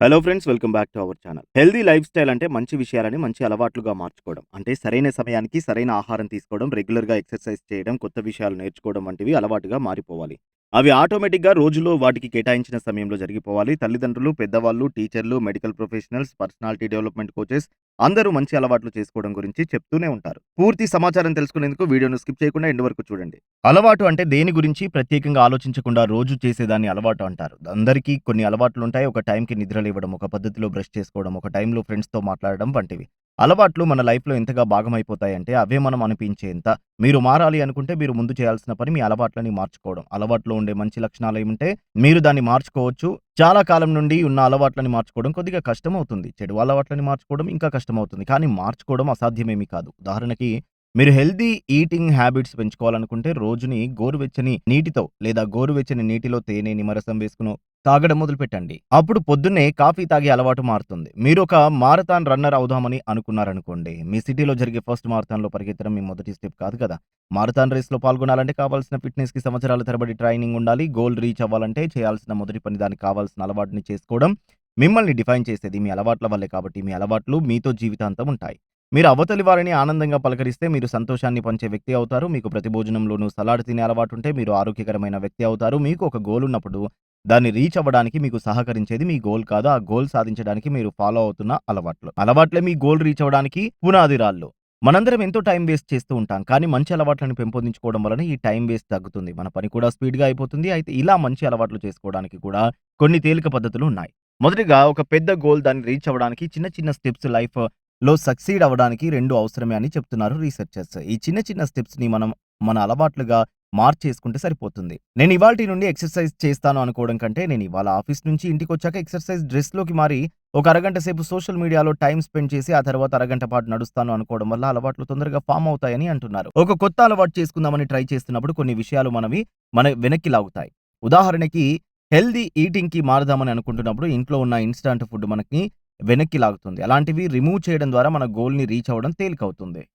Hello friends welcome back to our channel healthy lifestyle అంటే మంచి విషయాలని మంచి అలవాట్లుగా మార్చుకోవడం. అంటే సరైన సమయానికి సరైన ఆహారం తీసుకోవడం రెగ్యులర్గా ఎక్సర్సైజ్ చేయడం కొత్త విషయాలు నేర్చుకోవడం వంటివి అలవాటుగా మారిపోవాలి. అవి ఆటోమేటిక్గా రోజులో వాటికి కేటాయించిన సమయంలో జరిగిపోవాలి. తల్లిదండ్రులు పెద్దవాళ్ళు టీచర్లు medical professionals personality development coaches అందరూ మంచి అలవాట్లు చేసుకోవడం గురించి చెప్తూనే ఉంటారు. పూర్తి సమాచారం తెలుసుకునేందుకు వీడియోను స్కిప్ చేయకుండా ఎండు వరకు చూడండి. అలవాటు అంటే దేని గురించి ప్రత్యేకంగా ఆలోచించకుండా రోజు చేసేదాన్ని అలవాటు అంటారు. అందరికీ కొన్ని అలవాట్లు ఉంటాయి ఒక టైంకి నిద్ర లేవడం ఒక పద్ధతిలో బ్రష్ చేసుకోవడం ఒక టైంలో ఫ్రెండ్స్తో మాట్లాడడం వంటివి. అలవాట్లు మన లైఫ్లో ఎంతగా భాగమైపోతాయంటే అవే మనం అనిపించేంత. మీరు మారాలి అనుకుంటే మీరు ముందు చేయాల్సిన పని మీ అలవాట్లని మార్చుకోవడం. అలవాట్లో ఉండే మంచి లక్షణాలు ఏమంటే మీరు దాన్ని మార్చుకోవచ్చు. చాలా కాలం నుండి ఉన్న అలవాట్లని మార్చుకోవడం కొద్దిగా కష్టం అవుతుంది చెడు అలవాట్లని మార్చుకోవడం ఇంకా కష్టం అవుతుంది కానీ మార్చుకోవడం అసాధ్యమేమీ కాదు. ఉదాహరణకి మీరు హెల్దీ ఈటింగ్ హ్యాబిట్స్ పెంచుకోవాలనుకుంటే రోజుని గోరువెచ్చని నీటితో లేదా గోరువెచ్చని నీటిలో తేనె నిమరసం వేసుకుని తాగడం మొదలు పెట్టండి అప్పుడు పొద్దున్నే కాఫీ తాగే అలవాటు మారుతుంది. మీరు ఒక మారథాన్ రన్నర్ అవుదామని అనుకున్నారనుకోండి. మీ సిటీలో జరిగే ఫస్ట్ మారథాన్లో పరిగెత్తడం మీ మొదటి స్టెప్ కాదు కదా. మారథాన్ రేస్లో పాల్గొనాలంటే కావాల్సిన ఫిట్నెస్కి సంవత్సరాల తరబడి ట్రైనింగ్ ఉండాలి. గోల్ రీచ్ అవ్వాలంటే చేయాల్సిన మొదటి పని దానికి కావాల్సిన అలవాటుని చేసుకోవడం మిమ్మల్ని డిఫైన్ చేసేది మీ అలవాట్ల వల్లే కాబట్టి మీ అలవాట్లు మీతో జీవితాంతం ఉంటాయి. మీరు అవతలి వారిని ఆనందంగా పలకరిస్తే మీరు సంతోషాన్ని పంచే వ్యక్తి అవుతారు. మీకు ప్రతి భోజనంలోనూ సలాడ్ తినే అలవాటు ఉంటే మీరు ఆరోగ్యకరమైన వ్యక్తి అవుతారు. మీకు ఒక గోల్ ఉన్నప్పుడు దాన్ని రీచ్ అవ్వడానికి మీకు సహకరించేది మీ గోల్ కాదు. ఆ గోల్ సాధించడానికి మీరు ఫాలో అవుతున్న అలవాట్లు. అలవాట్లే మీ గోల్ రీచ్ అవ్వడానికి పునాది రాళ్ళు. మనందరం ఎంతో టైం వేస్ట్ చేస్తూ ఉంటాం. కానీ మంచి అలవాట్లను పెంపొందించుకోవడం వలన ఈ టైం వేస్ట్ తగ్గుతుంది. మన పని కూడా స్పీడ్గా అయిపోతుంది. అయితే ఇలా మంచి అలవాట్లు చేసుకోవడానికి కూడా కొన్ని తేలిక పద్ధతులు ఉన్నాయి. మొదటిగా ఒక పెద్ద గోల్ దాన్ని రీచ్ అవ్వడానికి చిన్న చిన్న స్టెప్స్ లైఫ్ లో సక్సీడ్ అవ్వడానికి రెండు అవసరమే అని చెప్తున్నారు రీసెర్చర్స్. ఈ చిన్న చిన్న స్టెప్స్ని మనం మన అలవాట్లుగా మార్చేసుకుంటే సరిపోతుంది. నేను ఇవాల్టి నుండి ఎక్సర్సైజ్ చేస్తాను అనుకోవడం కంటే నేను ఇవాళ ఆఫీస్ నుంచి ఇంటికి వచ్చాక ఎక్సర్సైజ్ డ్రెస్లోకి మారి ఒక అరగంట సేపు సోషల్ మీడియాలో టైం స్పెండ్ చేసి ఆ తర్వాత అరగంట పాటు నడుస్తాను అనుకోవడం వల్ల అలవాట్లు తొందరగా ఫామ్ అవుతాయని అంటున్నారు. ఒక కొత్త అలవాటు చేసుకుందామని ట్రై చేస్తున్నప్పుడు కొన్ని విషయాలు మనవి మన వెనక్కి లాగుతాయి. ఉదాహరణకి హెల్దీ ఈటింగ్కి మారదామని అనుకుంటున్నప్పుడు ఇంట్లో ఉన్న ఇన్స్టాంట్ ఫుడ్ మనకి వెనక్కి లాగుతుంది. అలాంటివి రిమూవ్ చేయడం ద్వారా మన గోల్ని రీచ్ అవ్వడం తేలికవుతుంది.